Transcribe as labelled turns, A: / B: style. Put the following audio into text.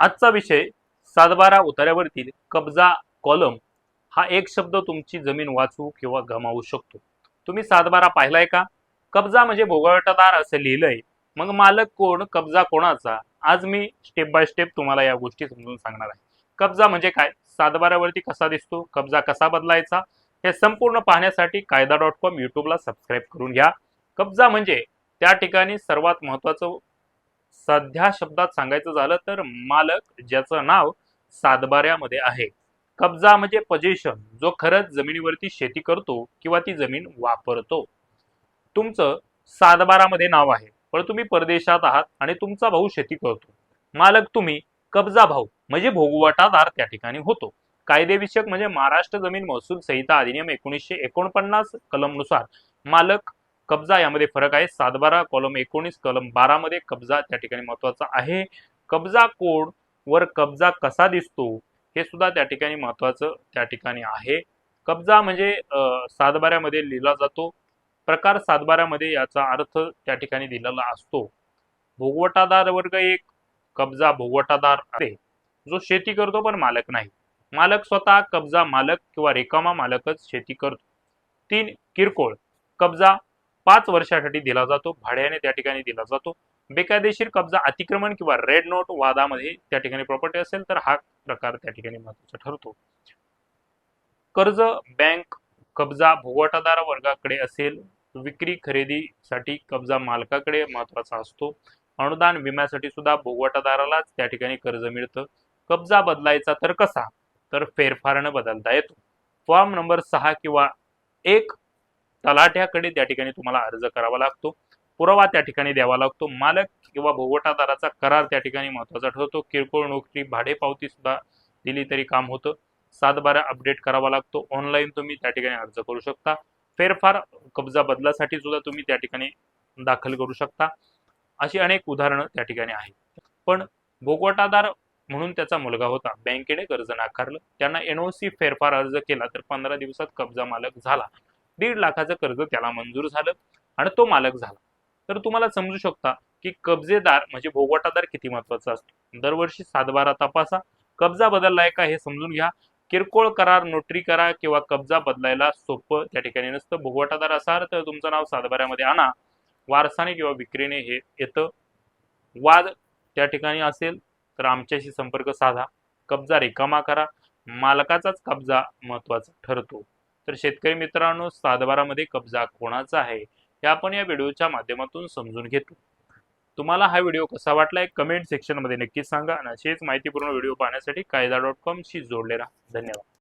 A: आजचा विषय सातबारा उतार्यावरतील कब्जा कॉलम हा एक शब्द तुमची जमीन वाचवू किंवा गमावू शकतो. तुम्ही सातबारा पाहिलाय का? कब्जा म्हणजे भोगवटादार असं लिहिलंय. मग मालक कोण? कब्जा कोणाचा? आज मी स्टेप बाय स्टेप तुम्हाला या गोष्टी समजून सांगणार आहे. कब्जा म्हणजे काय? सातबाऱ्यावरती कसा दिसतो? कब्जा कसा बदलायचा? हे संपूर्ण पाहण्यासाठी कायदा डॉट कॉम युट्यूबला सबस्क्राईब करून घ्या. कब्जा म्हणजे त्या ठिकाणी सर्वात महत्वाचं सध्या शब्दात सांगायचं झालं तर मालक ज्याचं नाव सातबाऱ्यामध्ये आहे. कब्जा म्हणजे पजेशन जो खरंच जमिनीवरती शेती करतो किंवा ती जमीन वापरतो. तुमचं सातबारामध्ये नाव आहे पण तुम्ही परदेशात आहात आणि तुमचा भाऊ शेती करतो. मालक तुम्ही कब्जा भाऊ म्हणजे भोगवटादार त्या ठिकाणी होतो. कायदेविषयक म्हणजे महाराष्ट्र जमीन महसूल संहिता अधिनियम एकोणीसशे एकोणपन्नास कलमनुसार मालक कब्जा यामध्ये फरक आहे. सातबारा कॉलम एकोणीस कलम बारामध्ये कब्जा त्या ठिकाणी महत्त्वाचा आहे. कब्जा कोड वर कब्जा कसा दिसतो हे सुद्धा त्या ठिकाणी महत्वाचं त्या ठिकाणी आहे. कब्जा म्हणजे सातबाऱ्यामध्ये लिहिला जातो. प्रकार सातबाऱ्यामध्ये याचा अर्थ त्या ठिकाणी दिलेला असतो. भोगवटादार वर्ग एक कब्जा भोगवटादार आहे. जो शेती करतो पण मालक नाही. मालक स्वतः कब्जा मालक किंवा रेकामा मालकच शेती करतो. तीन किरकोळ कब्जा पाच वर्षासाठी दिला जातो भाड्याने त्या ठिकाणी दिला जातो. बेकायदेशीर कब्जा अतिक्रमण किंवा रेड नोट वादामध्ये त्या ठिकाणी प्रॉपर्टी असेल तर हा प्रकार त्या ठिकाणी महत्त्वाचा ठरतो. कर्ज बँक कब्जा भोगवटादार वर्गाकडे असेल विक्री खरेदीसाठी कब्जा मालकाकडे महत्त्वाचा असतो. अनुदान विम्यासाठी सुद्धा भोगवटादारालाच त्या ठिकाणी कर्ज मिळतं. कब्जा बदलायचा तर कसा? तर फेरफारनं बदलता येतो. फॉर्म नंबर सहा किंवा एक तलाठ्याकडे त्या ठिकाणी तुम्हाला अर्ज करावा लागतो. पुरावा त्या ठिकाणी द्यावा लागतो. मालक किंवा भोगवटादाराचा करार त्या ठिकाणी महत्त्वाचा ठरतो. किरकोळ नोकरी भाडे पावती सुद्धा दिली तरी काम होतं. सातबारा अपडेट करावा लागतो. ऑनलाईन तुम्ही त्या ठिकाणी अर्ज करू शकता. फेरफार कब्जा बदलासाठी सुद्धा तुम्ही त्या ठिकाणी दाखल करू शकता. अशी अनेक उदाहरणं त्या ठिकाणी आहेत. पण भोगवटादार म्हणून त्याचा मुलगा होता. बँकेने कर्ज नाकारलं. त्यांना एनओसी फेरफार अर्ज केला तर पंधरा दिवसात कब्जा मालक झाला. दीड लाखाचं कर्ज त्याला मंजूर झालं आणि तो मालक झाला. तर तुम्हाला समजू शकता की कब्जेदार म्हणजे भोगवटादार किती महत्त्वाचा असतो. दरवर्षी सातबारा तपासा. कब्जा बदललाय का हे समजून घ्या. किरकोळ करार नोटरी करा किंवा कब्जा बदलायला सोपं त्या ठिकाणी नसतं. भोगवटादार असाल तर तुमचं नाव सातबाऱ्यामध्ये आणा. वारसाने किंवा विक्रीने हे येतं. वाद त्या ठिकाणी असेल तर आमच्याशी संपर्क साधा. कब्जा रिकामा करा. मालकाचाच कब्जा महत्त्वाचा ठरतो. तर शेतकरी मित्रांनो सातबारामध्ये कब्जा कोणाचा आहे हे आपण या व्हिडिओच्या माध्यमातून समजून घेतो. तुम्हाला हा व्हिडिओ कसा वाटलाय कमेंट सेक्शनमध्ये नक्कीच सांगा आणि असेच माहितीपूर्ण व्हिडिओ पाहण्यासाठी कायदा डॉट कॉमशी जोडले राहा. धन्यवाद.